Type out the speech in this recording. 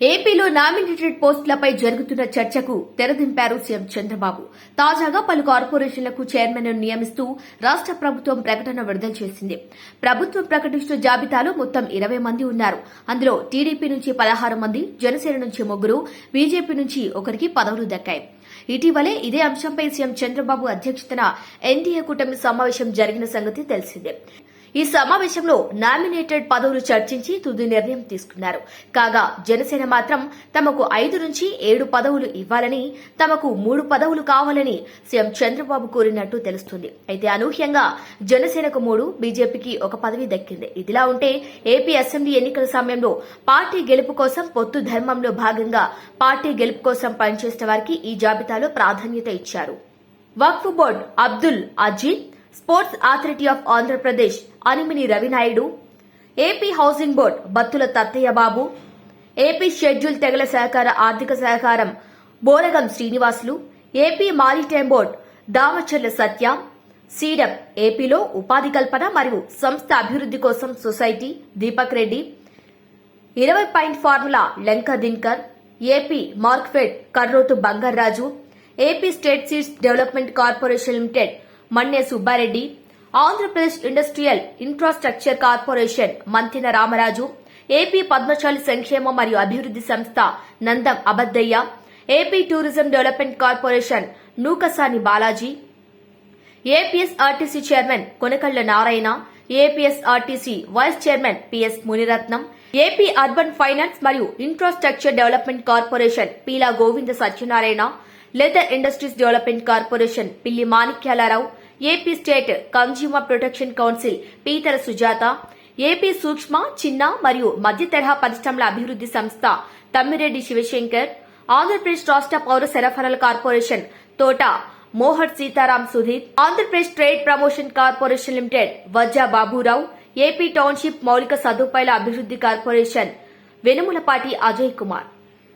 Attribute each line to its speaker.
Speaker 1: ఏపీలో నామినేటెడ్ పోస్టులపై జరుగుతున్న చర్చకు తెరదింపారు సీఎం చంద్రబాబు. తాజాగా పలు కార్పొరేషన్లకు చైర్మన్ నియమిస్తూ రాష్ట ప్రభుత్వం ప్రకటన విడుదల చేసింది. ప్రభుత్వం ప్రకటించిన జాబితాలో మొత్తం ఇరవై మంది ఉన్నారు. అందులో టీడీపీ నుంచి పదహారు మంది జనసేన నుంచి ముగ్గురు బీజేపీ నుంచి ఒకరికి పదవులు దక్కాయి. ఇటీవలే ఇదే అంశంపై సీఎం చంద్రబాబు అధ్యక్షతన ఎన్డీఏ కూటమి సమావేశం జరిగిన సంగతి తెలిసిందే. ఈ సమావేశంలో నామినేటెడ్ పదవులు చర్చించి తుది నిర్ణయం తీసుకున్నారు. కాగా జనసేన మాత్రం తమకు ఐదు నుంచి ఏడు పదవులు ఇవ్వాలని తమకు మూడు పదవులు కావాలని సీఎం చంద్రబాబు కోరినట్టు తెలుస్తుంది. అయితే అనూహ్యంగా జనసేనకు మూడు బీజేపీకి ఒక పదవి దక్కింది. ఇదిలా ఉంటే ఏపీ అసెంబ్లీ ఎన్నికల సమయంలో పార్టీ గెలుపు కోసం పొత్తు ధర్మంలో భాగంగా పార్టీ గెలుపు కోసం పనిచేసిన వారికి ఈ జాబితాలో ప్రాధాన్యత ఇచ్చారు. Waqf board Abdul Aziz sports authority of Andhra Pradesh Animini Ravi Naidu AP housing board Battula Thathayya Babu AP schedule తెగల సహకార ఆర్థిక సహకారం Boragam Srinivasulu AP maritime board Damacharla Satya సీడప్ ఏపీలో ఉపాధి కల్పన మరియు సంస్థ అభివృద్ధి కోసం సొసైటీ దీపక్ రెడ్డి ఇరవై point formula Lenka Dinkar AP Markfed Karrothu Bangaraju AP state seeds development corporation limited Manne Subbareddy Andhra Pradesh industrial infrastructure corporation Mantina Ramaraju AP Padmashali సంక్షేమ మరియు అభివృద్ధి సంస్థ Nandam Abaddayya AP tourism development corporation Nookasani Balaji APSRTC chairman Konakalla Narayana APSRTC vice chairman PS Muniratnam AP urban finance మరియు infrastructure development corporation Peela Govinda Satyanarayana leather industries development corporation Pilli Manikyalarao AP state consumer protection council Peetara Sujatha AP సూక్ష్మ చిన్న మరియు మధ్య తరహా పరిశ్రమల అభివృద్ధి సంస్థ తమ్మిరెడ్డి శివశంకర్ ఆంధ్రప్రదేశ్ రాష్ట్ర పౌర సరఫరాల corporation Thota Mohar Seetharam Sudheer Andhra Pradesh trade promotion corporation limited Vajja Baburao AP township మౌలిక సదుపాయాల అభివృద్ధి కార్పొరేషన్ వెనుములపాటి అజయ్ కుమార్.